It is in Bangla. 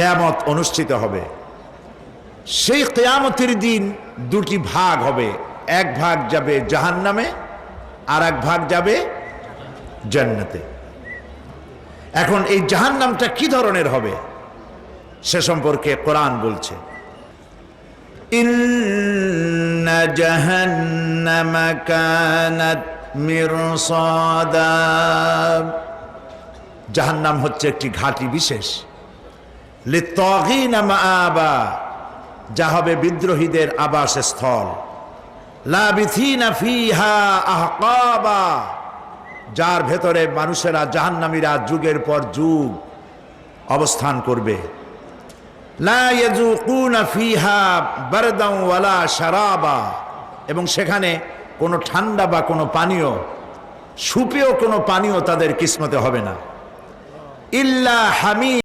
কেয়ামত অনুষ্ঠিত হবে। সেই কেয়ামতের দিন দুটি ভাগ হবে। এক ভাগ যাবে জাহান নামে আর এক ভাগ যাবে জান্নাতে। এখন এই জাহান নামটা কি ধরনের হবে? সে সম্পর্কে কোরআন বলছে জাহান্নাম হচ্ছে একটি ঘাটি বিশেষ। যা হবে বিদ্রোহীদের আবাস স্থল লাবিথিনা যার ভেতরে মানুষেরা জাহান্নামীরা যুগের পর যুগ অবস্থান করবে। ওয়ালা এবং সেখানে কোনো ঠান্ডা বা কোনো পানীয়, সুপেয় কোনো পানীয় তাদের কিসমতে হবে না। ইল্লা হামি